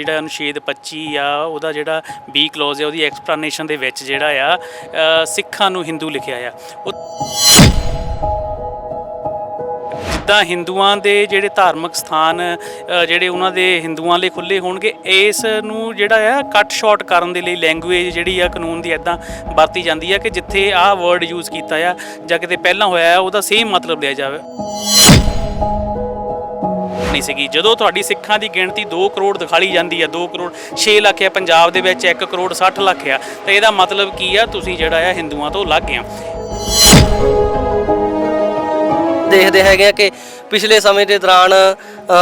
ਜਿਹੜਾ ਅਨੁਛੇਦ 25 ਆ, ਉਹਦਾ ਜਿਹੜਾ ਬੀ ਕਲੋਜ਼ ਹੈ ਉਹਦੀ ਐਕਸਪਲੇਨੇਸ਼ਨ ਦੇ ਵਿੱਚ ਜਿਹੜਾ ਆ ਸਿੱਖਾਂ ਨੂੰ ਹਿੰਦੂ ਲਿਖਿਆ ਆ। ਉਹ ਜਿੱਦਾਂ ਹਿੰਦੂਆਂ ਦੇ ਜਿਹੜੇ ਧਾਰਮਿਕ ਸਥਾਨ ਜਿਹੜੇ ਉਹਨਾਂ ਦੇ ਹਿੰਦੂਆਂ ਲਈ ਖੁੱਲੇ ਹੋਣਗੇ, ਇਸ ਨੂੰ ਜਿਹੜਾ ਆ ਕੱਟ ਸ਼ਾਰਟ ਕਰਨ ਦੇ ਲਈ ਲੈਂਗੁਏਜ ਜਿਹੜੀ ਆ, ਕਾਨੂੰਨ ਦੀ ਐਦਾਂ ਵਰਤੀ ਜਾਂਦੀ ਆ ਕਿ ਜਿੱਥੇ ਆਹ ਵਰਡ ਯੂਜ਼ ਕੀਤਾ ਆ, ਜਾਂ ਕਿਤੇ ਪਹਿਲਾਂ ਹੋਇਆ ਆ, ਉਹਦਾ ਸੇਮ ਮਤਲਬ ਲਿਆ ਜਾਵੇ। ਨਹੀਂ ਸੀਗੀ। ਜਦੋਂ ਤੁਹਾਡੀ ਸਿੱਖਾਂ ਦੀ ਗਿਣਤੀ 2 ਕਰੋੜ ਦਿਖਾਲੀ ਜਾਂਦੀ ਹੈ 2 ਕਰੋੜ 6 ਲੱਖ ਹੈ ਪੰਜਾਬ ਦੇ ਵਿੱਚ 1 ਕਰੋੜ 60 ਲੱਖ ਆ ਤਾਂ ਇਹਦਾ ਮਤਲਬ ਕੀ ਆ? ਤੁਸੀਂ ਜਿਹੜਾ ਆ ਹਿੰਦੂਆਂ ਤੋਂ ਅਲੱਗ ਆ। ਦੇਖਦੇ ਹੈਗੇ ਕਿ ਪਿਛਲੇ ਸਮੇਂ ਦੇ ਦੌਰਾਨ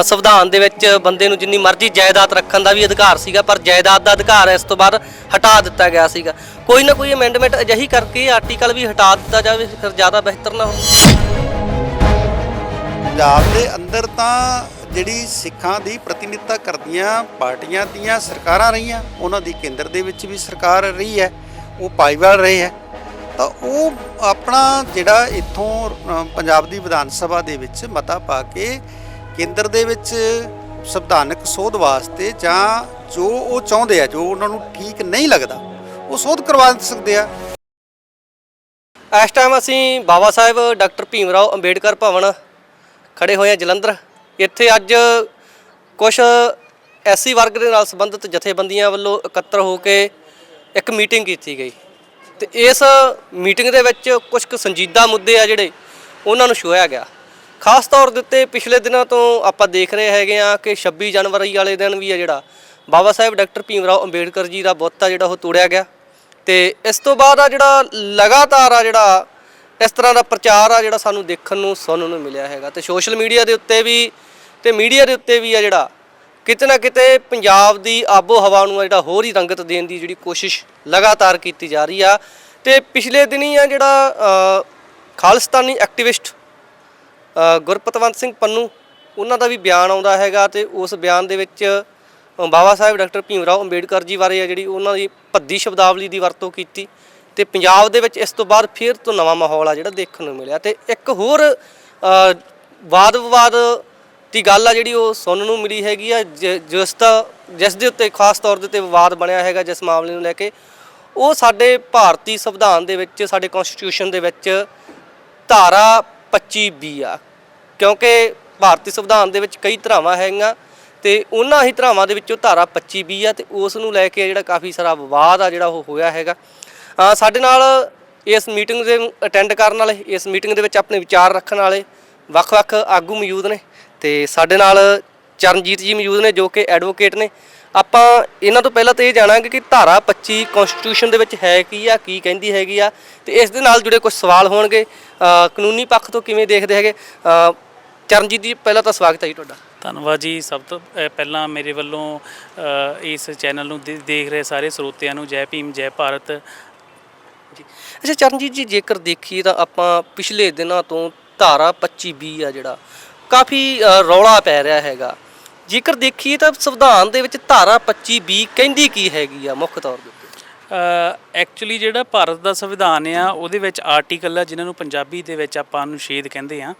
ਸੰਵਿਧਾਨ ਦੇ ਵਿੱਚ ਬੰਦੇ ਨੂੰ ਜਿੰਨੀ ਮਰਜ਼ੀ ਜਾਇਦਾਦ ਰੱਖਣ ਦਾ ਵੀ ਅਧਿਕਾਰ ਸੀਗਾ ਪਰ ਜਾਇਦਾਦ ਦਾ ਅਧਿਕਾਰ ਇਸ ਤੋਂ ਬਾਅਦ ਹਟਾ ਦਿੱਤਾ ਗਿਆ ਸੀਗਾ। ਕੋਈ ਨਾ ਕੋਈ ਅਮੈਂਡਮੈਂਟ ਅਜਿਹੀ ਕਰਕੇ ਆਰਟੀਕਲ ਵੀ ਹਟਾ ਦਿੱਤਾ ਜਾਵੇ ਫਿਰ ਜ਼ਿਆਦਾ ਬਿਹਤਰ ਨਾ ਹੋਵੇ। ਪੰਜਾਬ ਦੇ ਅੰਦਰ ਤਾਂ ਜਿਹੜੀ ਸਿੱਖਾਂ ਦੀ ਪ੍ਰਤੀਨਿਧਤਾ ਕਰਦੀਆਂ ਪਾਰਟੀਆਂ ਦੀਆਂ ਸਰਕਾਰਾਂ ਰਹੀਆਂ, ਉਹਨਾਂ ਦੀ ਕੇਂਦਰ ਦੇ ਵਿੱਚ ਵੀ ਸਰਕਾਰ ਰਹੀ ਹੈ, ਉਹ ਪਾਈਵਾਲ ਰਹੇ ਹੈ, ਤਾਂ ਉਹ ਆਪਣਾ ਜਿਹੜਾ ਇੱਥੋਂ ਪੰਜਾਬ ਦੀ ਵਿਧਾਨ ਸਭਾ ਦੇ ਵਿੱਚ ਮਤਾ ਪਾ ਕੇ ਕੇਂਦਰ ਦੇ ਵਿੱਚ ਸੰਵਿਧਾਨਕ ਸੋਧ ਵਾਸਤੇ ਜਾਂ ਜੋ ਉਹ ਚਾਹੁੰਦੇ ਆ, ਜੋ ਉਹਨਾਂ ਨੂੰ ਠੀਕ ਨਹੀਂ ਲੱਗਦਾ, ਉਹ ਸੋਧ ਕਰਵਾ ਸਕਦੇ ਆ। ਇਸ ਟਾਈਮ ਅਸੀਂ ਬਾਬਾ ਸਾਹਿਬ, ਡਾਕਟਰ ਭੀਮ ਰਾਓ ਅੰਬੇਡਕਰ ਭਵਨ ਖੜੇ ਹੋਏ ਹਾਂ, ਜਲੰਧਰ। ਇੱਥੇ ਅੱਜ ਕੁਝ ਐਸੀ ਵਰਗ ਦੇ ਨਾਲ ਸੰਬੰਧਿਤ ਜਥੇਬੰਦੀਆਂ ਵੱਲੋਂ ਇਕੱਤਰ ਹੋ ਕੇ ਇੱਕ ਮੀਟਿੰਗ ਕੀਤੀ ਗਈ। ਤੇ ਇਸ ਮੀਟਿੰਗ ਦੇ ਵਿੱਚ ਕੁਝ ਕੁ ਸੰਜੀਦਾ ਮੁੱਦੇ ਆ ਜਿਹੜੇ ਉਹਨਾਂ ਨੂੰ ਛੋਇਆ ਗਿਆ। ਖਾਸ ਤੌਰ ਦੇ ਉੱਤੇ ਪਿਛਲੇ ਦਿਨਾਂ ਤੋਂ ਆਪਾਂ ਦੇਖ ਰਹੇ ਹੈਗੇ ਆ ਕਿ 26 ਜਨਵਰੀ ਵਾਲੇ ਦਿਨ ਵੀ ਆ ਜਿਹੜਾ ਬਾਬਾ ਸਾਹਿਬ ਡਾਕਟਰ ਭੀਮ ਰਾਓ ਅੰਬੇਡਕਰ ਜੀ ਦਾ ਬੁੱਤ ਆ ਜਿਹੜਾ ਉਹ ਤੋੜਿਆ ਗਿਆ। ਤੇ ਇਸ ਤੋਂ ਬਾਅਦ ਆ ਜਿਹੜਾ ਲਗਾਤਾਰ ਆ ਜਿਹੜਾ ਇਸ ਤਰ੍ਹਾਂ ਦਾ ਪ੍ਰਚਾਰ ਆ ਜਿਹੜਾ ਸਾਨੂੰ ਦੇਖਣ ਨੂੰ ਸੁਣਨ ਨੂੰ ਮਿਲਿਆ ਹੈਗਾ। ਤੇ ਸੋਸ਼ਲ ਮੀਡੀਆ ਦੇ ਉੱਤੇ ਵੀ ਤੇ ਮੀਡੀਆ ਦੇ ਉੱਤੇ ਵੀ ਆ ਜਿਹੜਾ ਕਿਤੇ ਨਾ ਕਿਤੇ ਪੰਜਾਬ ਦੀ ਆਬੋ ਹਵਾ ਨੂੰ ਆ ਜਿਹੜਾ ਹੋਰ ਹੀ ਰੰਗਤ ਦੇਣ ਦੀ ਜਿਹੜੀ ਕੋਸ਼ਿਸ਼ ਲਗਾਤਾਰ ਕੀਤੀ ਜਾ ਰਹੀ ਆ। ਤੇ ਪਿਛਲੇ ਦਿਨੀ ਆ ਜਿਹੜਾ ਅ, ਖਾਲਿਸਤਾਨੀ ਐਕਟਿਵਿਸਟ ਗੁਰਪਤਵੰਤ ਸਿੰਘ ਪੰਨੂ ਉਹਨਾਂ ਦਾ ਵੀ ਬਿਆਨ ਆਉਂਦਾ ਹੈਗਾ ਤੇ ਉਸ ਬਿਆਨ ਦੇ ਵਿੱਚ ਬਾਬਾ ਸਾਹਿਬ ਡਾਕਟਰ ਭੀਮ ਰਾਓ ਅੰਬੇਡਕਰ ਜੀ ਬਾਰੇ ਆ ਜਿਹੜੀ ਉਹਨਾਂ ਦੀ ਭੱਦੀ ਸ਼ਬਦਾਵਲੀ ਦੀ ਵਰਤੋਂ ਕੀਤੀ। ਤੇ ਪੰਜਾਬ ਦੇ ਵਿੱਚ ਇਸ ਤੋਂ ਬਾਅਦ ਫਿਰ ਤੋਂ ਨਵਾਂ ਮਾਹੌਲ ਆ ਜਿਹੜਾ ਦੇਖਣ ਨੂੰ ਮਿਲਿਆ ਤੇ ਇੱਕ ਹੋਰ ਵਾਦ ਵਿਵਾਦ ਦੀ ਗੱਲ ਆ ਜਿਹੜੀ ਉਹ ਸੁਣਨ ਨੂੰ ਮਿਲੀ ਹੈਗੀ ਆ, ਜ- ਜਿਸ ਦਾ, ਜਿਸ ਦੇ ਉੱਤੇ ਖਾਸ ਤੌਰ ਦੇ ਉੱਤੇ ਵਿਵਾਦ ਬਣਿਆ ਹੈਗਾ ਜਿਸ ਮਾਮਲੇ ਨੂੰ ਲੈ ਕੇ, ਉਹ ਸਾਡੇ ਭਾਰਤੀ ਸੰਵਿਧਾਨ ਦੇ ਵਿੱਚ, ਸਾਡੇ ਕਨਸਟੀਟਿਊਸ਼ਨ ਦੇ ਵਿੱਚ ਧਾਰਾ 25 ਬੀ ਆ। ਕਿਉਂਕਿ ਭਾਰਤੀ ਸੰਵਿਧਾਨ ਦੇ ਵਿੱਚ ਕਈ ਧਾਰਾਵਾਂ ਹੈਗੀਆਂ ਤੇ ਉਹਨਾਂ ਹੀ ਧਾਰਾਵਾਂ ਦੇ ਵਿੱਚੋਂ ਧਾਰਾ 25 ਬੀ ਆ ਤੇ ਉਸ ਨੂੰ ਲੈ ਕੇ ਜਿਹੜਾ ਕਾਫੀ ਸਾਰਾ ਵਿਵਾਦ ਆ ਜਿਹੜਾ ਉਹ ਹੋਇਆ ਹੈਗਾ। ਸਾਡੇ ਨਾਲ ਇਸ ਮੀਟਿੰਗ ਦੇ ਅਟੈਂਡ ਕਰਨ ਵਾਲੇ, ਇਸ ਮੀਟਿੰਗ ਦੇ ਵਿੱਚ ਆਪਣੇ ਵਿਚਾਰ ਰੱਖਣ ਵਾਲੇ ਵੱਖ-ਵੱਖ ਆਗੂ ਮੌਜੂਦ ਨੇ ਤੇ ਸਾਡੇ ਨਾਲ ਚਰਨਜੀਤ ਜੀ ਮੌਜੂਦ ਨੇ ਜੋ ਕਿ ਐਡਵੋਕੇਟ ਨੇ। ਆਪਾਂ ਇਹਨਾਂ ਤੋਂ ਪਹਿਲਾਂ ਤਾਂ ਇਹ ਜਾਣਾਂਗੇ ਕਿ ਧਾਰਾ 25 ਕਨਸਟੀਟਿਊਸ਼ਨ ਦੇ ਵਿੱਚ ਹੈ ਕੀ ਆ, ਕੀ ਕਹਿੰਦੀ ਹੈਗੀ ਆ ਤੇ ਇਸ ਦੇ ਨਾਲ ਜੁੜੇ ਕੁਝ ਸਵਾਲ ਹੋਣਗੇ। ਕਾਨੂੰਨੀ ਪੱਖ ਤੋਂ ਕਿਵੇਂ ਦੇਖਦੇ ਹੈਗੇ? ਚਰਨਜੀਤ ਜੀ, ਪਹਿਲਾਂ ਤਾਂ ਸਵਾਗਤ ਹੈ ਜੀ ਤੁਹਾਡਾ। ਧੰਨਵਾਦ ਜੀ। ਸਭ ਤੋਂ ਪਹਿਲਾਂ ਮੇਰੇ ਵੱਲੋਂ ਇਸ ਚੈਨਲ ਨੂੰ ਦੇ- ਦੇਖ ਰਹੇ ਸਾਰੇ ਸਰੋਤਿਆਂ ਨੂੰ ਜੈ ਭੀਮ, ਜੈ ਭਾਰਤ ਅੱਛਾ, ਚਰਨਜੀਤ ਜੀ, ਜੇਕਰ ਦੇਖੀਏ ਤਾਂ ਆਪਾਂ ਪਿਛਲੇ ਦਿਨਾਂ ਤੋਂ ਧਾਰਾ 25 ਬੀ ਆ ਜਿਹੜਾ, ਕਾਫੀ ਰੌਲਾ ਪੈ ਰਿਹਾ ਹੈਗਾ। ਜੇਕਰ ਦੇਖੀਏ ਤਾਂ ਸੰਵਿਧਾਨ ਦੇ ਵਿੱਚ ਧਾਰਾ 25 ਬੀ ਕਹਿੰਦੀ ਕੀ ਹੈਗੀ ਆ, ਮੁੱਖ ਤੌਰ ਦੇ ਉੱਤੇ? ਐਕਚੁਅਲੀ ਜਿਹੜਾ ਭਾਰਤ ਦਾ ਸੰਵਿਧਾਨ ਆ, ਉਹਦੇ ਵਿੱਚ ਆਰਟੀਕਲ ਆ, ਜਿਨ੍ਹਾਂ ਨੂੰ ਪੰਜਾਬੀ ਦੇ ਵਿੱਚ ਆਪਾਂ ਅਨੁਛੇਦ ਕਹਿੰਦੇ ਆ।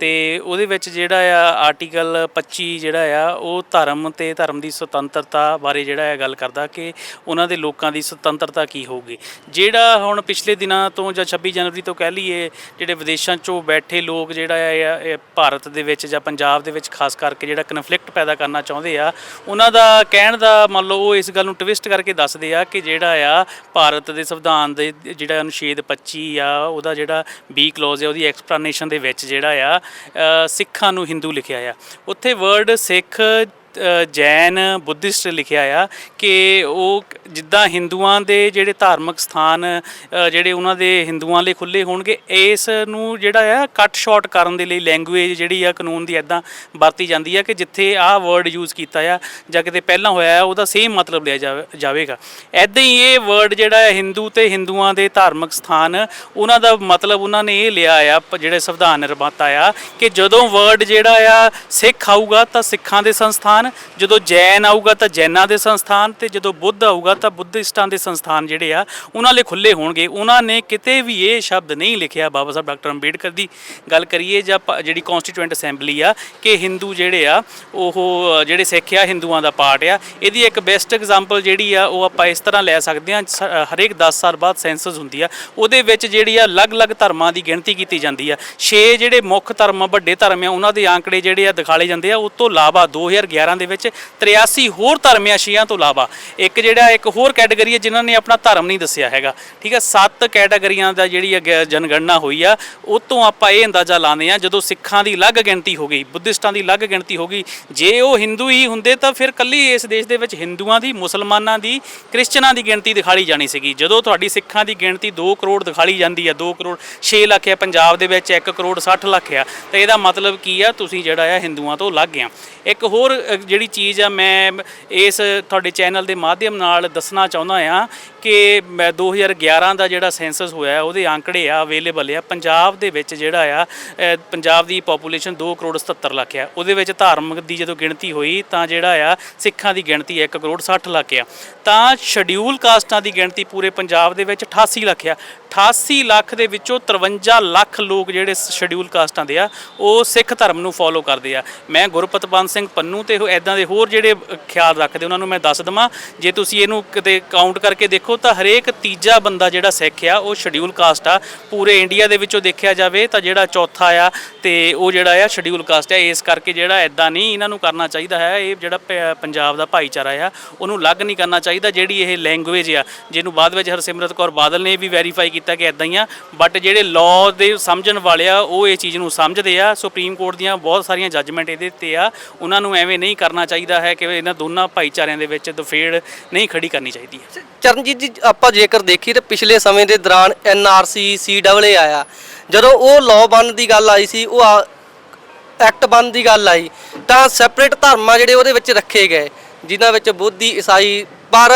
ਤੇ ਉਹਦੇ ਵਿੱਚ ਜਿਹੜਾ ਆ ਆਰਟੀਕਲ 25 ਜਿਹੜਾ ਆ, ਉਹ ਧਰਮ ਤੇ ਧਰਮ ਦੀ ਸੁਤੰਤਰਤਾ ਬਾਰੇ ਜਿਹੜਾ ਆ ਗੱਲ ਕਰਦਾ ਕਿ ਉਹਨਾਂ ਦੇ ਲੋਕਾਂ ਦੀ ਸੁਤੰਤਰਤਾ ਕੀ ਹੋਊਗੀ। ਜਿਹੜਾ ਹੁਣ ਪਿਛਲੇ ਦਿਨਾਂ ਤੋਂ ਜਾਂ 26 ਜਨਵਰੀ ਤੋਂ ਕਹਿ ਲਈਏ, ਜਿਹੜੇ ਵਿਦੇਸ਼ਾਂ 'ਚੋਂ ਬੈਠੇ ਲੋਕ ਜਿਹੜਾ ਆ ਭਾਰਤ ਦੇ ਵਿੱਚ ਜਾਂ ਪੰਜਾਬ ਦੇ ਵਿੱਚ ਖਾਸ ਕਰਕੇ ਜਿਹੜਾ ਕਨਫਲਿਕਟ ਪੈਦਾ ਕਰਨਾ ਚਾਹੁੰਦੇ ਆ, ਉਹਨਾਂ ਦਾ ਕਹਿਣ ਦਾ ਮੰਨ ਲਓ, ਉਹ ਇਸ ਗੱਲ ਨੂੰ ਟਵਿਸਟ ਕਰਕੇ ਦੱਸਦੇ ਆ ਕਿ ਜਿਹੜਾ ਆ, ਭਾਰਤ ਭਾਰਤ ਦੇ ਸੰਵਿਧਾਨ ਦੇ ਜਿਹੜਾ ਅਨੁਛੇਦ 25 ਆ ਉਹਦਾ ਜਿਹੜਾ ਬੀ ਕਲੋਜ਼ ਹੈ ਉਹਦੀ ਐਕਸਪਲੇਨੇਸ਼ਨ ਦੇ ਵਿੱਚ ਜਿਹੜਾ ਆ ਅ, ਸਿੱਖਾਂ ਨੂੰ ਹਿੰਦੂ ਲਿਖਿਆ ਆ। ਉੱਥੇ ਵਰਡ ਸਿੱਖ ਜੈਨ ਬੁੱਧਿਸਟ ਲਿਖਿਆ ਆ ਕਿ ਉਹ ਜਿੱਦਾਂ ਹਿੰਦੂਆਂ ਦੇ ਜਿਹੜੇ ਧਾਰਮਿਕ ਸਥਾਨ ਜਿਹੜੇ ਉਹਨਾਂ ਦੇ ਹਿੰਦੂਆਂ ਲਈ ਖੁੱਲੇ ਹੋਣਗੇ, ਇਸ ਨੂੰ ਜਿਹੜਾ ਆ ਕੱਟ ਸ਼ਾਰਟ ਕਰਨ ਦੇ ਲਈ ਲੈਂਗੁਏਜ ਜਿਹੜੀ ਆ ਕਾਨੂੰਨ ਦੀ ਐਦਾਂ ਵਰਤੀ ਜਾਂਦੀ ਆ ਕਿ ਜਿੱਥੇ ਆਹ ਵਰਡ ਯੂਜ਼ ਕੀਤਾ ਆ ਜਾਂ ਕਿਤੇ ਪਹਿਲਾਂ ਹੋਇਆ ਆ, ਉਹਦਾ ਸੇਮ ਮਤਲਬ ਲਿਆ ਜਾਵੇ- ਜਾਵੇਗਾ। ਐਦਾਂ ਹੀ ਇਹ ਵਰਡ ਜਿਹੜਾ ਹੈ ਹਿੰਦੂ ਤੇ ਹਿੰਦੂਆਂ ਦੇ ਧਾਰਮਿਕ ਸਥਾਨ, ਉਹਨਾਂ ਦਾ ਮਤਲਬ ਉਹਨਾਂ ਨੇ ਇਹ ਲਿਆ ਆ, ਪ- ਜਿਹੜੇ ਸੰਵਿਧਾਨ ਨਿਰਮਾਤਾ ਆ ਕਿ ਜਦੋਂ ਵਰਡ ਜਿਹੜਾ ਆ ਸਿੱਖ ਆਊਗਾ ਤਾਂ ਸਿੱਖਾਂ ਦੇ ਸੰਸਥਾਨ ਸੰਸਥਾਨ, ਜਦੋਂ ਜੈਨ ਆਊਗਾ ਤਾਂ ਜੈਨਾਂ ਦੇ ਸੰਸਥਾਨ ਤੇ ਜਦੋਂ ਬੁੱਧ ਆਊਗਾ ਤਾਂ ਬੁੱਧਿਸਟਾਂ ਦੇ ਸੰਸਥਾਨ ਜਿਹੜੇ ਆ, ਉਹਨਾਂ ਲਈ ਖੁੱਲੇ ਹੋਣਗੇ। ਉਹਨਾਂ ਨੇ ਕਿਤੇ ਵੀ ਇਹ ਸ਼ਬਦ ਨਹੀਂ ਲਿਖਿਆ ਬਾਬਾ ਸਾਹਿਬ ਡਾਕਟਰ ਅੰਬੇਡਕਰ ਦੀ। ਗੱਲ ਕਰੀਏ ਜਾਂ ਜਿਹੜੀ ਕਨਸਟੀਟਿਊਐਂਟ ਅਸੈਂਬਲੀ ਆ, ਕਿ ਹਿੰਦੂ ਜਿਹੜੇ ਆ, ਉਹ ਜਿਹੜੇ ਸਿੱਖ ਆ, ਹਿੰਦੂਆਂ ਦਾ ਪਾਰਟ ਆ, ਇਹਦੀ ਇੱਕ ਬੈਸਟ ਐਗਜ਼ਾਮਪਲ ਜਿਹੜੀ ਆ, ਉਹ ਆਪਾਂ ਇਸ ਤਰ੍ਹਾਂ ਲੈ ਸਕਦੇ ਹਾਂ, ਸ- ਹਰੇਕ 10 ਸਾਲ ਬਾਅਦ ਸੈਂਸਸ ਹੁੰਦੀ ਆ। ਉਹਦੇ ਵਿੱਚ ਜਿਹੜੀ ਆ, ਅਲੱਗ-ਅਲੱਗ ਧਰਮਾਂ ਦੀ ਗਿਣਤੀ ਕੀਤੀ ਜਾਂਦੀ ਆ। 6 ਜਿਹੜੇ ਮੁੱਖ ਧਰਮ ਆ ਵੱਡੇ ਧਰਮ ਆ, ਉਹਨਾਂ ਦੇ ਆંકੜੇ ਜਿਹੜੇ ਆ ਦਿਖਾਲੇ ਜਾਂਦੇ ਆ ਉਸ ਤੋਂ ਇਲਾਵਾ 2011 ਦੇ ਵਿੱਚ 83 ਹੋਰ ਧਰਮ ਆ ਛੇਆਂ ਤੋਂ ਇਲਾਵਾ ਇੱਕ ਜਿਹੜਾ ਇੱਕ ਹੋਰ ਕੈਟਾਗਰੀ ਹੈ ਜਿਨ੍ਹਾਂ ਨੇ ਆਪਣਾ ਧਰਮ ਨਹੀਂ ਦੱਸਿਆ ਹੈਗਾ। ਠੀਕ ਹੈ, ਸੱਤ ਕੈਟਾਗਰੀਆਂ ਦਾ ਜਿਹੜੀ ਅਗ- ਜਨਗਣਨਾ ਹੋਈ ਆ, ਉਹ ਤੋਂ ਆਪਾਂ ਇਹ ਅੰਦਾਜ਼ਾ ਲਾਉਂਦੇ ਆ ਜਦੋਂ ਸਿੱਖਾਂ ਦੀ ਅਲੱਗ ਗਿਣਤੀ ਹੋ ਗਈ, ਬੁੱਧਿਸਟਾਂ ਦੀ ਅਲੱਗ ਗਿਣਤੀ ਹੋ ਗਈ, ਜੇ ਉਹ ਹਿੰਦੂ ਹੀ ਹੁੰਦੇ ਤਾਂ ਫਿਰ ਕੱਲੀ ਇਸ ਦੇਸ਼ ਦੇ ਵਿੱਚ ਹਿੰਦੂਆਂ ਦੀ, ਮੁਸਲਮਾਨਾਂ ਦੀ, ਕ੍ਰਿਸਚਨਾਂ ਦੀ ਗਿਣਤੀ ਦਿਖਾਲੀ ਜਾਣੀ ਸੀਗੀ। ਜਦੋਂ ਤੁਹਾਡੀ ਸਿੱਖਾਂ ਦੀ ਗਿਣਤੀ 2 ਕਰੋੜ ਦਿਖਾਲੀ ਜਾਂਦੀ ਆ 2 ਕਰੋੜ 6 ਲੱਖ ਆ, ਪੰਜਾਬ ਦੇ ਵਿੱਚ 1 ਕਰੋੜ 60 ਲੱਖ ਆ, ਤਾਂ ਇਹਦਾ ਮਤਲਬ ਕੀ ਆ, ਤੁਸੀਂ ਜਿਹੜਾ ਆ ਹਿੰਦੂਆਂ ਤੋਂ ਅਲੱਗ ਆ। ਇੱਕ ਹੋਰ ਜਿਹੜੀ ਚੀਜ਼ ਆ ਮੈਂ ਇਸ ਤੁਹਾਡੇ ਚੈਨਲ ਦੇ ਮਾਧਿਅਮ ਨਾਲ ਦੱਸਣਾ ਚਾਹੁੰਦਾ ਆ ਕਿ ਮੈਂ 2011 ਦਾ ਜਿਹੜਾ ਸੈਂਸਸ ਹੋਇਆ, ਉਹਦੇ ਆંકੜੇ ਆ ਅਵੇਲੇਬਲ ਆ। ਪੰਜਾਬ ਦੇ ਵਿੱਚ ਜਿਹੜਾ ਆ ਪੰਜਾਬ ਦੀ ਪੋਪੂਲੇਸ਼ਨ 2 ਕਰੋੜ 77 ਲੱਖ ਆ। ਉਹਦੇ ਵਿੱਚ ਧਾਰਮਿਕ ਦੀ ਜਦੋਂ ਗਿਣਤੀ ਹੋਈ ਤਾਂ ਜਿਹੜਾ ਆ, ਸਿੱਖਾਂ ਦੀ ਗਿਣਤੀ 1 ਕਰੋੜ 60 ਲੱਖ ਆ। ਤਾਂ ਸ਼ਡਿਊਲ ਕਾਸਟਾਂ ਦੀ ਗਿਣਤੀ ਪੂਰੇ ਪੰਜਾਬ ਦੇ ਵਿੱਚ 88 ਲੱਖ ਆ। 88 ਲੱਖ ਦੇ ਵਿੱਚੋਂ 53 ਲੱਖ ਲੋਕ ਜਿਹੜੇ ਸ਼ਡਿਊਲ ਕਾਸਟਾਂ ਦੇ ਆ, ਉਹ ਸਿੱਖ ਧਰਮ ਨੂੰ ਫੋਲੋ ਕਰਦੇ ਆ। ਮੈਂ ਗੁਰਪਤਪਾਲ ਸਿੰਘ ਪੰਨੂ ਤੇ ਐਦਾਂ ਦੇ ਹੋਰ ਜਿਹੜੇ ਖਿਆਲ ਰੱਖਦੇ, ਉਹਨਾਂ ਨੂੰ ਮੈਂ ਦੱਸ ਦਵਾਂ। ਜੇ ਤੁਸੀਂ ਇਹਨੂੰ ਕਿਤੇ ਕਾਊਂਟ ਕਰਕੇ ਦੇਖੋ, ਤਾਂ ਹਰੇਕ ਤੀਜਾ ਬੰਦਾ ਜਿਹੜਾ ਸਿੱਖ ਆ, ਉਹ ਸ਼ਡਿਊਲ ਕਾਸਟ ਆ। ਪੂਰੇ ਇੰਡੀਆ ਦੇ ਵਿੱਚੋਂ ਦੇਖਿਆ ਜਾਵੇ, ਤਾਂ ਜਿਹੜਾ ਚੌਥਾ ਆ, ਤੇ ਉਹ ਜਿਹੜਾ ਆ ਸ਼ਡਿਊਲ ਕਾਸਟ ਆ। ਇਸ ਕਰਕੇ ਜਿਹੜਾ ਐਦਾਂ ਨਹੀਂ ਇਹਨਾਂ ਨੂੰ ਕਰਨਾ ਚਾਹੀਦਾ ਹੈ, ਇਹ ਜਿਹੜਾ ਪ- ਪੰਜਾਬ ਦਾ ਭਾਈਚਾਰਾ ਆ, ਉਹਨੂੰ ਅਲੱਗ ਨਹੀਂ ਕਰਨਾ ਚਾਹੀਦਾ, ਜਿਹੜੀ ਇਹ ਲੈਂਗੁਏਜ ਆ। ਜਿਹਨੂੰ ਬਾਅਦ ਵਿੱਚ ਹਰਸਿਮਰਤ ਕੌਰ ਬਾਦਲ ਨੇ ਵੀ ਵੈਰੀਫਾਈ ਕੀਤਾ ਕਿ ਐਦਾਂ ਹੀ ਆ। ਬਟ ਜਿਹੜੇ ਲਾਅ ਦੇ ਸਮਝਣ ਵਾਲੇ ਆ, ਉਹ ਇਹ ਚੀਜ਼ ਨੂੰ ਸਮਝਦੇ ਆ। ਸੁਪਰੀਮ ਕੋਰਟ ਦੀਆਂ ਬਹੁਤ ਸਾਰੀਆਂ ਜੱਜਮੈਂਟ ਇਹਦੇ ਤੇ ਆ। ਉਹਨਾਂ ਨੂੰ ਐਵੇਂ ਨਹੀਂ ਕਰਨਾ ਚਾਹੀਦਾ ਹੈ ਕਿ ਇਹਨਾਂ ਦੋਨਾਂ ਭਾਈਚਾਰਿਆਂ ਦੇ ਵਿੱਚ ਦਫੇੜ ਨਹੀਂ ਖੜੀ ਕਰਨੀ ਚਾਹੀਦੀ ਹੈ। ਚਰਨਜੀਤ ਜੀ, ਆਪਾਂ ਜੇਕਰ ਦੇਖੀਏ ਤਾਂ ਪਿਛਲੇ ਸਮੇਂ ਦੇ ਦੌਰਾਨ ਐਨਆਰਸੀ ਸੀਡਬਲਏ ਆਇਆ। ਜਦੋਂ ਉਹ ਲਾਅ ਬਣਨ ਦੀ ਗੱਲ ਆਈ ਸੀ, ਉਹ ਐਕਟ ਬਣਨ ਦੀ ਗੱਲ ਆਈ, ਤਾਂ ਸੈਪਰੇਟ ਧਰਮ ਆ ਜਿਹੜੇ ਉਹਦੇ ਵਿੱਚ ਰੱਖੇ ਗਏ, ਜਿਨ੍ਹਾਂ ਵਿੱਚ ਬੁੱਧੀ ਈਸਾਈ। ਪਰ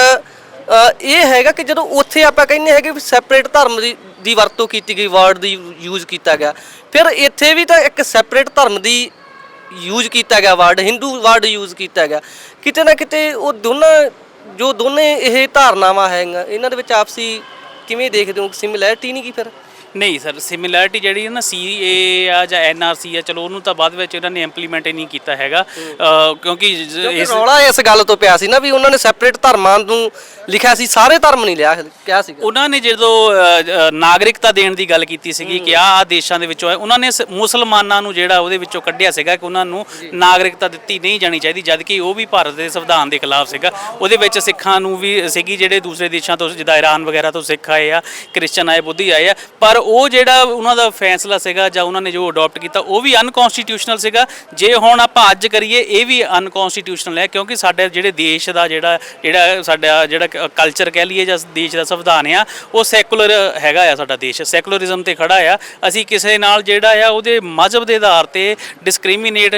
ਇਹ ਹੈਗਾ ਕਿ ਜਦੋਂ ਉੱਥੇ ਆਪਾਂ ਕਹਿੰਦੇ ਹੈਗੇ ਵੀ ਸੈਪਰੇਟ ਧਰਮ ਦੀ ਦੀ ਵਰਤੋਂ ਕੀਤੀ ਗਈ ਵਰਡ ਦੀ ਯੂਜ਼ ਕੀਤਾ ਗਿਆ, ਫਿਰ ਇੱਥੇ ਵੀ ਤਾਂ ਇੱਕ ਸੈਪਰੇਟ ਧਰਮ ਦੀ ਯੂਜ਼ ਕੀਤਾ ਗਿਆ ਵਰਡ ਹਿੰਦੂ ਵਰਡ ਯੂਜ਼ ਕੀਤਾ ਗਿਆ। ਕਿਤੇ ਨਾ ਕਿਤੇ ਉਹ ਦੋਨਾਂ, ਜੋ ਦੋਨੇ ਇਹ ਧਾਰਨਾਵਾਂ ਹੈਗੀਆਂ, ਇਹਨਾਂ ਦੇ ਵਿੱਚ ਆਪਸੀ ਕਿਵੇਂ ਦੇਖਦੇ ਹੋ? ਸਿਮਿਲੈਰਿਟੀ ਨਹੀਂ ਕੀ ਫਿਰ? ਨਹੀਂ ਸਰ ਸਿਮਿਲੈਰਿਟੀ ਜਿਹੜੀ ਹੈ ਨਾ ਸੀਏ ਆ ਜਾਂ ਐਨਆਰਸੀ ਆ ਚਲੋ ਉਹਨੂੰ ਤਾਂ ਬਾਅਦ ਵਿੱਚ ਇਹਨਾਂ ਨੇ ਇੰਪਲੀਮੈਂਟ ਹੀ ਨਹੀਂ ਕੀਤਾ ਹੈਗਾ। ਕਿਉਂਕਿ ਜ- ਕਿਉਂਕਿ ਇਸ ਰੌਲਾ ਇਸ ਗੱਲ ਤੋਂ ਪਿਆ ਸੀ ਨਾ ਵੀ ਉਹਨਾਂ ਨੇ ਸੈਪਰੇਟ ਧਰਮਾਂ ਨੂੰ ਲਿਖਿਆ ਸੀ ਸਾਰੇ ਧਰਮ ਨਹੀਂ ਲਿਆ ਕਿਹਾ ਸੀਗਾ। ਉਹਨਾਂ ਨੇ ਜਦੋਂ ਅ, ਅ, ਨਾਗਰਿਕਤਾ ਦੇਣ ਦੀ ਗੱਲ ਕੀਤੀ ਸੀਗੀ ਕਿ ਆਹ ਆਹ ਦੇਸ਼ਾਂ ਦੇ ਵਿੱਚੋਂ ਹੈ ਉਹਨਾਂ ਨੇ ਸ- ਮੁਸਲਮਾਨਾਂ ਨੂੰ ਜਿਹੜਾ ਉਹਦੇ ਵਿੱਚੋਂ ਕੱਢਿਆ ਸੀਗਾ ਕਿ ਉਹਨਾਂ ਨੂੰ ਨਾਗਰਿਕਤਾ ਦਿੱਤੀ ਨਹੀਂ ਜਾਣੀ ਚਾਹੀਦੀ ਜਦ ਕਿ ਉਹ ਵੀ ਭਾਰਤ ਦੇ ਸੰਵਿਧਾਨ ਦੇ ਖਿਲਾਫ ਸੀਗਾ। ਉਹਦੇ ਵਿੱਚ ਸਿੱਖਾਂ ਨੂੰ ਵੀ ਸੀਗੀ ਜਿਹੜੇ ਦੂਸਰੇ ਦੇਸ਼ਾਂ ਤੋਂ ਜਿੱਦਾਂ ਇਰਾਨ ਵਗੈਰਾ ਤੋਂ ਸਿੱਖ ਆਏ ਆ ਕ੍ਰਿਸਚਨ ਆਏ ਬੁੱਧੀ ਆਏ ਆ ਪਰ ਉਹ ਜਿਹੜਾ ਉਹਨਾਂ ਦਾ ਫੈਸਲਾ ਸੀਗਾ ਜਾਂ ਉਹਨਾਂ ਨੇ ਜੋ ਅਡਾਪਟ ਕੀਤਾ, ਉਹ ਵੀ ਅਨਕਨਸਟੀਟਿਊਸ਼ਨਲ ਸੀਗਾ। ਜੇ ਹੁਣ ਆਪਾਂ ਅੱਜ ਕਰੀਏ, ਇਹ ਵੀ ਅਨਕਨਸਟੀਟਿਊਸ਼ਨਲ ਹੈ, ਕਿਉਂਕਿ ਸਾਡੇ ਜਿਹੜੇ ਦੇਸ਼ ਦਾ ਜਿਹੜਾ ਜਿਹੜਾ ਸਾਡਾ ਜਿਹੜਾ ਕਲਚਰ ਕਹਿ ਲਈਏ ਜਾਂ ਦੇਸ਼ ਦਾ ਸੰਵਿਧਾਨ ਆ, ਉਹ ਸੈਕੂਲਰ ਹੈਗਾ ਆ ਸਾਡਾ ਦੇਸ਼। ਸੈਕੂਲਰਿਜ਼ਮ ਤੇ ਖੜਾ ਆ। ਅਸੀਂ ਕਿਸੇ ਨਾਲ ਜਿਹੜਾ ਆ, ਉਹਦੇ ਮਜ਼ਹਬ ਦੇ ਆਧਾਰ ਤੇ ਡਿਸਕ੍ਰਿਮੀਨੇਟ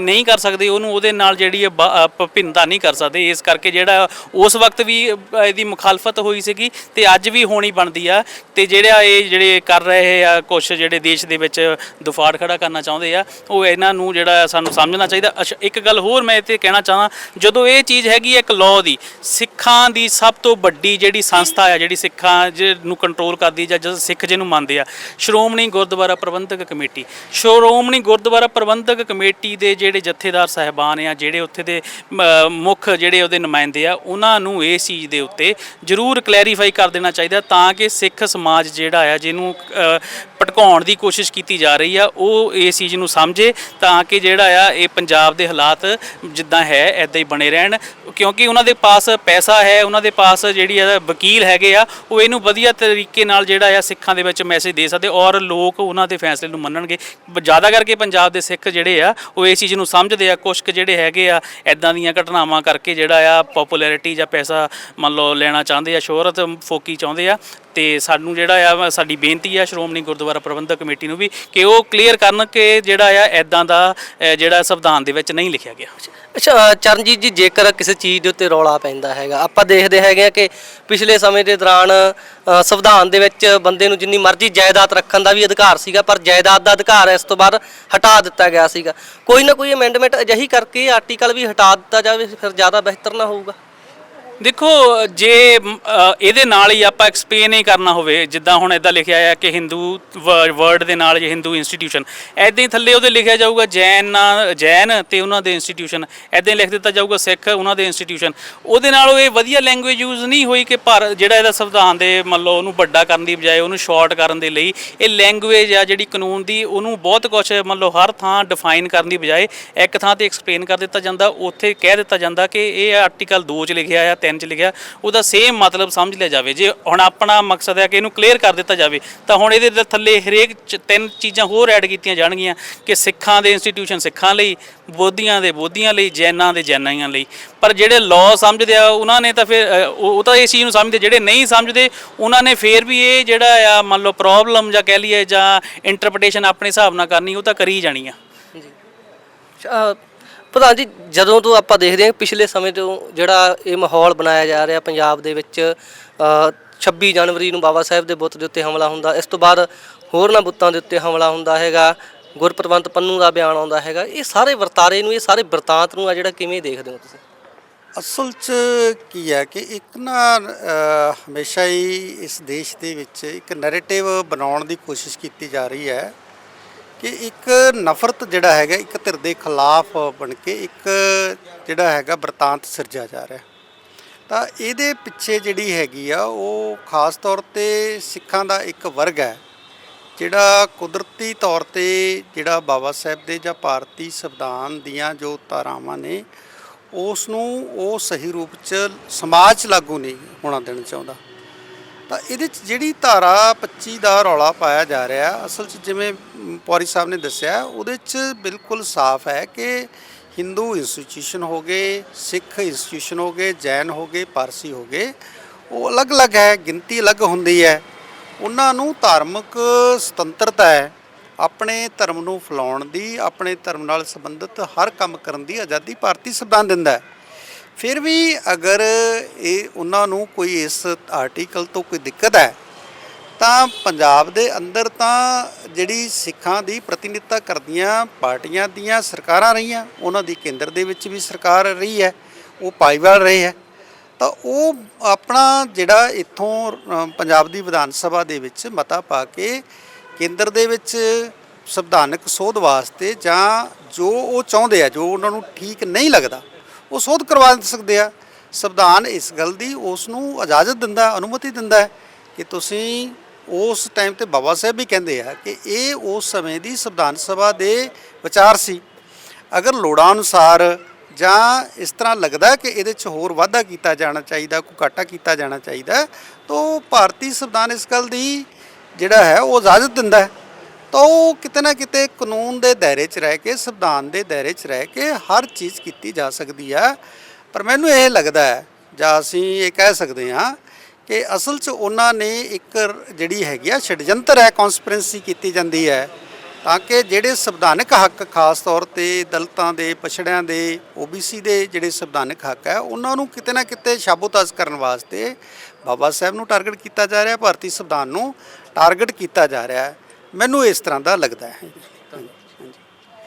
ਨਹੀਂ ਕਰ ਸਕਦੇ, ਉਹਨੂੰ ਉਹਦੇ ਨਾਲ ਜਿਹੜੀ ਹੈ ਬ- ਭਿੰਨਤਾ ਨਹੀਂ ਕਰ ਸਕਦੇ। ਇਸ ਕਰਕੇ ਜਿਹੜਾ ਉਸ ਵਕਤ ਵੀ ਇਹਦੀ ਮੁਖਾਲਫਤ ਹੋਈ ਸੀਗੀ ਤੇ ਅੱਜ ਵੀ ਹੋਣੀ ਬਣਦੀ ਆ। ਤੇ ਜਿਹੜਾ ਇਹ ਜਿਹੜੇ ਕਰ ਰਹੇ ਆ ਕੁਝ ਜਿਹੜੇ ਦੇਸ਼ ਦੇ ਵਿੱਚ ਦੁਫਾੜ ਖੜਾ ਕਰਨਾ ਚਾਹੁੰਦੇ ਆ, ਉਹ ਇਹਨਾਂ ਨੂੰ ਜਿਹੜਾ ਸਾਨੂੰ ਸਮਝਣਾ ਚਾਹੀਦਾ। ਅੱਛਾ, ਇੱਕ ਗੱਲ ਹੋਰ ਮੈਂ ਇੱਥੇ ਕਹਿਣਾ ਚਾਹਾਂ, ਜਦੋਂ ਇਹ ਚੀਜ਼ ਹੈਗੀ ਹੈ ਇੱਕ ਲਾਅ ਦੀ, ਸਿੱਖਾਂ ਦੀ ਸਭ ਤੋਂ ਵੱਡੀ ਜਿਹੜੀ ਸੰਸਥਾ ਆ, ਜਿਹੜੀ ਸਿੱਖਾਂ ਜਿਹਨੂੰ ਨੂੰ ਕੰਟਰੋਲ ਕਰਦੀ ਜਾਂ ਜਦ ਸਿੱਖ ਜਿਹਨੂੰ ਮੰਨਦੇ ਆ, ਸ਼੍ਰੋਮਣੀ ਗੁਰਦੁਆਰਾ ਪ੍ਰਬੰਧਕ ਕਮੇਟੀ। ਸ਼੍ਰੋਮਣੀ ਗੁਰਦੁਆਰਾ ਪ੍ਰਬੰਧਕ ਕਮੇਟੀ ਦੇ ਜਿਹੜੇ ਜਥੇਦਾਰ ਸਾਹਿਬਾਨ ਆ, ਜਿਹੜੇ ਉੱਥੇ ਦੇ ਮੁੱਖ ਜਿਹੜੇ ਉਹਦੇ ਨੁਮਾਇੰਦੇ ਆ, ਉਹਨਾਂ ਨੂੰ ਇਸ ਚੀਜ਼ ਦੇ ਉੱਤੇ ਜ਼ਰੂਰ ਕਲੈਰੀਫਾਈ ਕਰ ਦੇਣਾ ਚਾਹੀਦਾ ਤਾਂ ਕਿ ਸਿੱਖ ਸਮਾਜ ਜਿਹੜਾ ਆ, ਜਿਹਨੂੰ ਅ, ਭਟਕਾਉਣ ਦੀ ਕੋਸ਼ਿਸ਼ ਕੀਤੀ ਜਾ ਰਹੀ ਆ ਉਹ ਇਸ ਚੀਜ਼ ਨੂੰ ਸਮਝੇ ਤਾਂ ਕਿ ਜਿਹੜਾ ਆ ਇਹ ਪੰਜਾਬ ਦੇ ਹਾਲਾਤ ਜਿੱਦਾਂ ਹੈ ਐਦਾਂ ਹੀ ਬਣੇ ਰਹਿਣ। ਕਿਉਂਕਿ ਉਹਨਾਂ ਦੇ ਪਾਸ ਪੈਸਾ ਹੈ ਉਹਨਾਂ ਦੇ ਪਾਸ ਜਿਹੜੀ ਆ ਵਕੀਲ ਹੈਗੇ ਆ ਉਹ ਇਹਨੂੰ ਵਧੀਆ ਤਰੀਕੇ ਨਾਲ ਜਿਹੜਾ ਆ ਸਿੱਖਾਂ ਦੇ ਵਿੱਚ ਮੈਸੇਜ ਦੇ ਸਕਦੇ ਔਰ ਲੋਕ ਉਹਨਾਂ ਦੇ ਫੈਸਲੇ ਨੂੰ ਮੰਨਣਗੇ। ਬ- ਜ਼ਿਆਦਾ ਕਰਕੇ ਪੰਜਾਬ ਦੇ ਸਿੱਖ ਜਿਹੜੇ ਆ ਉਹ ਇਸ ਚੀਜ਼ ਨੂੰ ਸਮਝਦੇ ਆ ਕੁਝ ਕੁ ਜਿਹੜੇ ਹੈਗੇ ਆ ਐਦਾਂ ਦੀਆਂ ਘਟਨਾਵਾਂ ਕਰਕੇ ਜਿਹੜਾ ਆ ਪਪੂਲੈਰਿਟੀ ਜਾਂ ਪੈਸਾ ਮੰਨ ਲਓ ਲੈਣਾ ਚਾਹੁੰਦੇ ਆ ਸ਼ੋਹਰਤ ਫੋਕੀ ਚਾਹੁੰਦੇ ਆ ਤੇ ਸਾਨੂੰ ਜਿਹੜਾ ਆ ਸਾਡੀ ਬੇਨਤੀ ਆ ਸ਼੍ਰੋਮਣੀ ਗੁਰਦੁਆਰਾ ਪ੍ਰਬੰਧਕ ਕਮੇਟੀ ਨੂੰ ਵੀ ਕਿ ਉਹ ਕਲੀਅਰ ਕਰਨ ਕਿ ਜਿਹੜਾ ਆ ਐਦਾਂ ਦਾ ਅ, ਜਿਹੜਾ ਸੰਵਿਧਾਨ ਦੇ ਵਿੱਚ ਨਹੀਂ ਲਿਖਿਆ ਗਿਆ। ਅੱਛਾ ਚਰਨਜੀਤ ਜੀ ਜੇਕਰ ਕਿਸੇ ਚੀਜ਼ ਦੇ ਉੱਤੇ ਰੌਲਾ ਪੈਂਦਾ ਹੈਗਾ ਆਪਾਂ ਦੇਖਦੇ ਹੈਗੇ ਆ ਕਿ ਪਿਛਲੇ ਸਮੇਂ ਦੇ ਦੌਰਾਨ ਅ, ਸੰਵਿਧਾਨ ਦੇ ਵਿੱਚ ਬੰਦੇ ਨੂੰ ਜਿੰਨੀ ਮਰਜ਼ੀ ਜਾਇਦਾਦ ਰੱਖਣ ਦਾ ਵੀ ਅਧਿਕਾਰ ਸੀਗਾ ਪਰ ਜਾਇਦਾਦ ਦਾ ਅਧਿਕਾਰ ਇਸ ਤੋਂ ਬਾਅਦ ਹਟਾ ਦਿੱਤਾ ਗਿਆ ਸੀਗਾ। ਕੋਈ ਨਾ ਕੋਈ ਅਮੈਂਡਮੈਂਟ ਅਜਿਹੀ ਕਰਕੇ ਆਰਟੀਕਲ ਵੀ ਹਟਾ ਦਿੱਤਾ ਜਾਵੇ ਫਿਰ ਜ਼ਿਆਦਾ ਬਿਹਤਰ ਨਾ ਹੋਊਗਾ। ਦੇਖੋ, ਜੇ ਇਹਦੇ ਨਾਲ ਹੀ ਆਪਾਂ ਐਕਸਪਲੇਨ ਹੀ ਕਰਨਾ ਹੋਵੇ, ਜਿੱਦਾਂ ਹੁਣ ਇਦਾਂ ਲਿਖਿਆ ਆ ਕਿ ਹਿੰਦੂ ਵਰਡ ਦੇ ਨਾਲ ਜੇ ਹਿੰਦੂ ਇੰਸਟੀਟਿਊਸ਼ਨ ਐਦਾਂ ਹੀ ਥੱਲੇ ਉਹਦੇ ਲਿਖਿਆ ਜਾਊਗਾ ਜੈਨ ਨਾ- ਜੈਨ ਤੇ ਉਹਨਾਂ ਦੇ ਇੰਸਟੀਟਿਊਸ਼ਨ ਐਦਾਂ ਹੀ ਲਿਖ ਦਿੱਤਾ ਜਾਊਗਾ ਸਿੱਖ, ਉਹਨਾਂ ਦੇ ਇੰਸਟੀਟਿਊਸ਼ਨ ਉਹਦੇ ਨਾਲ ਉਹ ਇਹ ਵਧੀਆ ਲੈਂਗੁਏਜ ਯੂਜ਼ ਨਹੀਂ ਹੋਈ ਕਿ ਭਾਰਤ ਜਿਹੜਾ ਇਹਦਾ ਸੰਵਿਧਾਨ ਦੇ ਮੰਨ ਲਓ ਉਹਨੂੰ ਵੱਡਾ ਕਰਨ ਦੀ ਬਜਾਏ ਉਹਨੂੰ ਸ਼ਾਰਟ ਕਰਨ ਦੇ ਲਈ, ਇਹ ਲੈਂਗੁਏਜ ਆ ਜਿਹੜੀ ਕਾਨੂੰਨ ਦੀ, ਉਹਨੂੰ ਬਹੁਤ ਕੁਝ ਮੰਨ ਲਓ ਹਰ ਥਾਂ ਡਿਫਾਈਨ ਕਰਨ ਦੀ ਬਜਾਏ ਇੱਕ ਥਾਂ ਤੇ ਐਕਸਪਲੇਨ ਕਰ ਦਿੱਤਾ ਜਾਂਦਾ, ਉੱਥੇ ਕਹਿ ਦਿੱਤਾ ਜਾਂਦਾ ਕਿ ਇਹ ਆਰਟੀਕਲ 2 ਚ ਲਿਖਿਆ ਆ 3 ਚ ਲਿਖਿਆ ਉਹਦਾ ਸੇਮ ਮਤਲਬ ਸਮਝ ਲਿਆ ਜਾਵੇ। ਜੇ ਹੁਣ ਆਪਣਾ ਮਕਸਦ ਹੈ ਕਿ ਇਹਨੂੰ ਕਲੀਅਰ ਕਰ ਦਿੱਤਾ ਜਾਵੇ ਤਾਂ ਹੁਣ ਇਹਦੇ ਦੇ ਥੱਲੇ ਹਰੇਕ ਚ ਤਿੰਨ ਚੀਜ਼ਾਂ ਹੋਰ ਐਡ ਕੀਤੀਆਂ ਜਾਣਗੀਆਂ ਕਿ ਸਿੱਖਾਂ ਦੇ ਇੰਸਟੀਟਿਊਸ਼ਨ ਸਿੱਖਾਂ ਲਈ ਬੋਧੀਆਂ ਦੇ ਬੋਧੀਆਂ ਲਈ ਜੈਨਾਂ ਦੇ ਜੈਨਾਈਆਂ ਲਈ। ਪਰ ਜਿਹੜੇ ਲਾਅ ਸਮਝਦੇ ਆ ਉਹਨਾਂ ਨੇ ਤਾਂ ਫਿਰ ਅ, ਉਹ ਉਹ ਤਾਂ ਇਸ ਚੀਜ਼ ਨੂੰ ਸਮਝਦੇ ਜਿਹੜੇ ਨਹੀਂ ਸਮਝਦੇ ਉਹਨਾਂ ਨੇ ਫਿਰ ਵੀ ਇਹ ਜਿਹੜਾ ਆ ਮੰਨ ਲਓ ਪ੍ਰੋਬਲਮ ਜਾਂ ਕਹਿ ਲਈਏ ਜਾਂ ਇੰਟਰਪ੍ਰੀਟੇਸ਼ਨ ਆਪਣੇ ਹਿਸਾਬ ਨਾਲ ਕਰਨੀ ਉਹ ਤਾਂ ਕਰੀ ਜਾਣੀ ਆ। ਜੀ। ਪ੍ਰਧਾਨ ਜੀ ਜਦੋਂ ਤੋਂ ਆਪਾਂ ਦੇਖਦੇ ਹਾਂ ਪਿਛਲੇ ਸਮੇਂ ਤੋਂ ਜਿਹੜਾ ਇਹ ਮਾਹੌਲ ਬਣਾਇਆ ਜਾ ਰਿਹਾ ਪੰਜਾਬ ਦੇ ਵਿੱਚ ਅ, 26 ਜਨਵਰੀ ਨੂੰ ਬਾਬਾ ਸਾਹਿਬ ਦੇ ਬੁੱਤ ਦੇ ਉੱਤੇ ਹਮਲਾ ਹੁੰਦਾ ਇਸ ਤੋਂ ਬਾਅਦ ਹੋਰਨਾਂ ਬੁੱਤਾਂ ਦੇ ਉੱਤੇ ਹਮਲਾ ਹੁੰਦਾ ਹੈਗਾ ਗੁਰਪ੍ਰਵੰਤ ਪੰਨੂ ਦਾ ਬਿਆਨ ਆਉਂਦਾ ਹੈਗਾ ਇਹ ਸਾਰੇ ਵਰਤਾਰੇ ਨੂੰ ਇਹ ਸਾਰੇ ਵਰਤਾਂਤ ਨੂੰ ਆ ਜਿਹੜਾ ਕਿਵੇਂ ਦੇਖਦੇ ਹੋ ਤੁਸੀਂ? ਅਸਲ 'ਚ ਕੀ ਹੈ ਕਿ ਇੱਕ ਨਾ ਹਮੇਸ਼ਾ ਹੀ ਇਸ ਦੇਸ਼ ਦੇ ਵਿੱਚ ਇੱਕ ਨੈਰੇਟਿਵ ਬਣਾਉਣ ਦੀ ਕੋਸ਼ਿਸ਼ ਕੀਤੀ ਜਾ ਰਹੀ ਹੈ। ਕਿ ਇੱਕ ਨਫ਼ਰਤ ਜਿਹੜਾ ਹੈਗਾ, ਇੱਕ ਧਿਰ ਦੇ ਖਿਲਾਫ ਬਣ ਕੇ ਇੱਕ ਜਿਹੜਾ ਹੈਗਾ ਵਰਤਾਂਤ ਸਿਰਜਿਆ ਜਾ ਰਿਹਾ। ਤਾਂ ਇਹਦੇ ਪਿੱਛੇ ਜਿਹੜੀ ਹੈਗੀ ਆ, ਉਹ ਖਾਸ ਤੌਰ ਤੇ ਸਿੱਖਾਂ ਦਾ ਇੱਕ ਵਰਗ ਹੈ, ਜਿਹੜਾ ਕੁਦਰਤੀ ਤੌਰ ਤੇ ਜਿਹੜਾ ਬਾਬਾ ਸਾਹਿਬ ਦੇ ਜਾਂ ਭਾਰਤੀ ਸੰਵਿਧਾਨ ਦੀਆਂ ਜੋ ਧਾਰਾਵਾਂ ਨੇ, ਉਸ ਨੂੰ ਉਹ ਸਹੀ ਰੂਪ ਚ ਸਮਾਜ 'ਚ ਲਾਗੂ ਨਹੀਂ ਹੋਣਾ ਦੇਣਾ ਚਾਹੁੰਦਾ। ਤਾਂ ਇਹਦੇ 'ਚ ਜਿਹੜੀ ਧਾਰਾ 25 ਦਾ ਰੌਲਾ ਪਾਇਆ ਜਾ ਰਿਹਾ ਅਸਲ 'ਚ ਜਿਵੇਂ ਮ, ਪੌਰੀ ਸਾਹਿਬ ਨੇ ਦੱਸਿਆ ਉਹਦੇ 'ਚ ਬਿਲਕੁਲ ਸਾਫ਼ ਹੈ ਕਿ ਹਿੰਦੂ ਇੰਸਟੀਟਿਊਸ਼ਨ ਹੋ ਗਏ ਸਿੱਖ ਇੰਸਟੀਟਿਊਸ਼ਨ ਹੋ ਗਏ ਜੈਨ ਹੋ ਗਏ ਪਾਰਸੀ ਹੋ ਗਏ ਉਹ ਅਲੱਗ-ਅਲੱਗ ਹੈ ਗਿਣਤੀ ਅਲੱਗ ਹੁੰਦੀ ਹੈ। ਉਹਨਾਂ ਨੂੰ ਧਾਰਮਿਕ ਸੁਤੰਤਰਤਾ ਹੈ ਆਪਣੇ ਧਰਮ ਨੂੰ ਫੈਲਾਉਣ ਦੀ ਆਪਣੇ ਧਰਮ ਨਾਲ ਸੰਬੰਧਿਤ ਹਰ ਕੰਮ ਕਰਨ ਦੀ ਆਜ਼ਾਦੀ ਭਾਰਤੀ ਸੰਵਿਧਾਨ ਦਿੰਦਾ ਹੈ। ਫਿਰ ਵੀ ਅਗਰ ਇਹ ਉਹਨਾਂ ਨੂੰ ਕੋਈ ਇਸ ਆਰਟੀਕਲ ਤੋਂ ਕੋਈ ਦਿੱਕਤ ਹੈ, ਤਾਂ ਪੰਜਾਬ ਦੇ ਅੰਦਰ ਤਾਂ ਜਿਹੜੀ ਸਿੱਖਾਂ ਦੀ ਪ੍ਰਤੀਨਿਧਤਾ ਕਰਦੀਆਂ ਪਾਰਟੀਆਂ ਦੀਆਂ ਸਰਕਾਰਾਂ ਰਹੀਆਂ, ਉਹਨਾਂ ਦੀ ਕੇਂਦਰ ਦੇ ਵਿੱਚ ਵੀ ਸਰਕਾਰ ਰਹੀ ਹੈ, ਉਹ ਪਾਈਵਾਲ ਰਹੇ ਹੈ, ਤਾਂ ਉਹ ਆਪਣਾ ਜਿਹੜਾ ਇੱਥੋਂ ਪੰਜਾਬ ਦੀ ਵਿਧਾਨ ਸਭਾ ਦੇ ਵਿੱਚ ਮਤਾ ਪਾ ਕੇ ਕੇਂਦਰ ਦੇ ਵਿੱਚ ਸੰਵਿਧਾਨਕ ਸੋਧ ਵਾਸਤੇ ਜਾਂ ਜੋ ਉਹ ਚਾਹੁੰਦੇ ਆ, ਜੋ ਉਹਨਾਂ ਨੂੰ ਠੀਕ ਨਹੀਂ ਲੱਗਦਾ ਉਹ ਸੋਧ ਕਰਵਾ ਸਕਦੇ ਆ। ਸੰਵਿਧਾਨ ਇਸ ਗੱਲ ਦੀ ਉਸ ਨੂੰ ਇਜਾਜ਼ਤ ਦਿੰਦਾ, ਅਨੁਮਤੀ ਦਿੰਦਾ ਕਿ ਤੁਸੀਂ ਉਸ ਟਾਈਮ ਤੇ ਬਾਬਾ ਸਾਹਿਬ ਵੀ ਕਹਿੰਦੇ ਆ ਕਿ ਇਹ ਉਸ ਸਮੇਂ ਦੀ ਸੰਵਿਧਾਨ ਸਭਾ ਦੇ ਵਿਚਾਰ ਸੀ। ਅਗਰ ਲੋੜਾਂ ਅਨੁਸਾਰ ਜਾਂ ਇਸ ਤਰ੍ਹਾਂ ਲੱਗਦਾ ਕਿ ਇਹਦੇ 'ਚ ਹੋਰ ਵਾਧਾ ਕੀਤਾ ਜਾਣਾ ਚਾਹੀਦਾ, ਕੋਈ ਘਾਟਾ ਕੀਤਾ ਜਾਣਾ ਚਾਹੀਦਾ, ਤਾਂ ਭਾਰਤੀ ਸੰਵਿਧਾਨ ਇਸ ਗੱਲ ਦੀ ਜਿਹੜਾ ਹੈ ਉਹ ਇਜਾਜ਼ਤ ਦਿੰਦਾ ਹੈ। ਤਾਂ ਉਹ ਕਿਤੇ ਨਾ ਕਿਤੇ ਕਾਨੂੰਨ ਦੇ ਦਾਇਰੇ 'ਚ ਰਹਿ ਕੇ, ਸੰਵਿਧਾਨ ਦੇ ਦਾਇਰੇ 'ਚ ਰਹਿ ਕੇ ਹਰ ਚੀਜ਼ ਕੀਤੀ ਜਾ ਸਕਦੀ ਹੈ। ਪਰ ਮੈਨੂੰ ਇਹ ਲੱਗਦਾ ਹੈ, ਜਾਂ ਅਸੀਂ ਇਹ ਕਹਿ ਸਕਦੇ ਹਾਂ ਕਿ ਅਸਲ 'ਚ ਉਹਨਾਂ ਨੇ ਇੱਕ ਜਿਹੜੀ ਹੈਗੀ ਆ ਛੜਯੰਤਰ ਹੈ ਕਨਸਪੀਰੈਂਸੀ ਕੀਤੀ ਜਾਂਦੀ ਹੈ। ਤਾਂ ਕਿ ਜਿਹੜੇ ਸੰਵਿਧਾਨਕ ਹੱਕ ਖਾਸ ਤੌਰ ਤੇ ਦਲਤਾਂ ਦੇ, ਪਛੜਿਆਂ ਦੇ OBC ਦੇ ਜਿਹੜੇ ਸੰਵਿਧਾਨਕ ਹੱਕ ਹੈ, ਉਹਨਾਂ ਨੂੰ ਕਿਤੇ ਨਾ ਕਿਤੇ ਸ਼ਾਬੋਤਾਜ਼ ਕਰਨ ਵਾਸਤੇ ਬਾਬਾ ਸਾਹਿਬ ਨੂੰ ਟਾਰਗੇਟ ਕੀਤਾ ਜਾ ਰਿਹਾ, ਭਾਰਤੀ ਸੰਵਿਧਾਨ ਨੂੰ ਟਾਰਗੇਟ ਕੀਤਾ ਜਾ ਰਿਹਾ ਹੈ। ਮੈਨੂੰ ਇਸ ਤਰ੍ਹਾਂ ਦਾ ਲੱਗਦਾ ਹੈ।